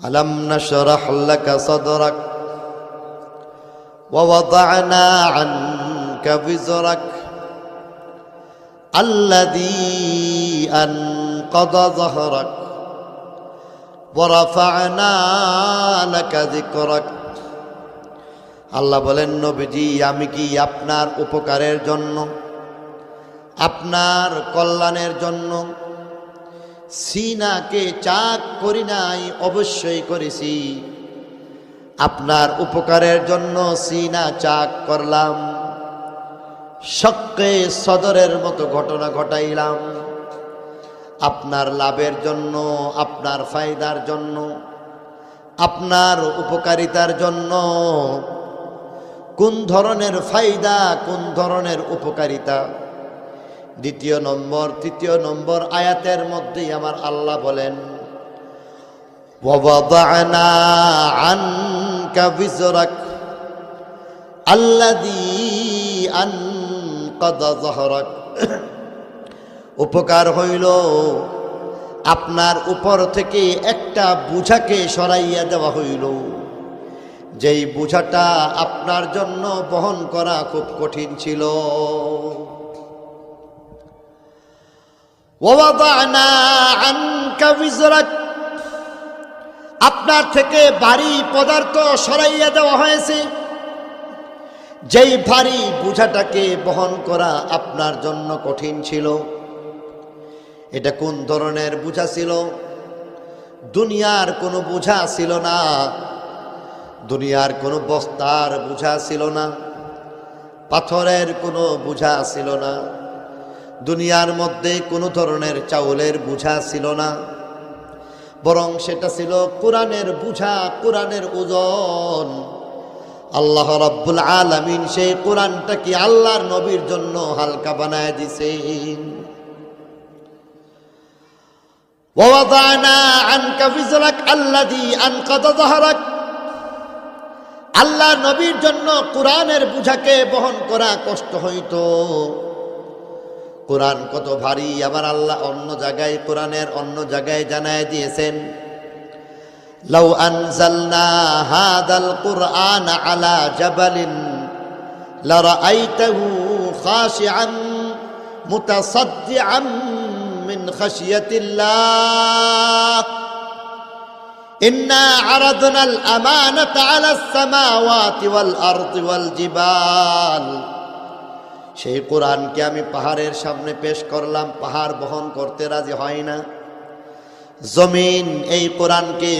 ألم نشرح لك صدرك ووضعنا عنك وزرك الذي أنقض ظهرك ورفعنا لك ذكرك আল্লাহ বলেন নবীজি আমি কি আপনার উপকারের জন্য আপনার কল্যাণের জন্য সিনাকে চাক করি নাই, অবশ্যই করেছি। আপনার উপকারের জন্য সিনা চাক করলাম। শক্কে সদরের মতো ঘটনা ঘটাইলাম। আপনার লাভের জন্য, আপনার ফায়দার জন্য, আপনার উপকারিতার জন্য কোন ধরনের ফায়দা, কোন ধরনের উপকারিতা? দ্বিতীয় নম্বর, তৃতীয় নম্বর আয়াতের মধ্যেই আমার আল্লাহ বলেন উপকার হইল আপনার উপর থেকে একটা বুঝাকে সরাইয়া দেওয়া হইল। যেই বুঝাটা আপনার জন্য বহন করা খুব কঠিন ছিল। আপনার থেকে ভারী পদার্থ সরাইয়া দেওয়া হয়েছে। যেই ভারী বোঝাটাকে বহন করা আপনার জন্য কঠিন ছিল, এটা কোন ধরনের বোঝা ছিল? দুনিয়ার কোনো বোঝা ছিল না। দুনিয়ার কোনো বস্তার বোঝা ছিল না। পাথরের কোনো বোঝা ছিল না। দুনিয়ার মধ্যে কোনো ধরনের চাউলের বুঝা ছিল না। বরং সেটা ছিল কোরআনের বুঝা, কোরআনের ওজন। আল্লাহ রাব্বুল আলামিন সেই কোরআনটা কি আল্লাহর নবীর জন্য হালকা বানায় দিছে আল্লাহ নবীর জন্য কোরআনের বুঝাকে বহন করা কষ্ট হইতো। কোরআন কত ভারী আবার আল্লাহ অন্য জায়গায় কোরআনের অন্য জায়গায় জানায় দিয়েছেন লাউ আনজালনা হাদাল কুরআন আলা জাবালিন লারাআইতাহু খাশিআন মুতাসাদ্দিআন মিন খাশিয়াতিল্লাহ إنا عرضنا الأمانة على السماوات والأرض والجبال সেই কোরআনকে আমি পাহাড়ের সামনে পেশ করলাম, পাহাড় বহন করতে রাজি হয় না। জমিন এই কোরআনকে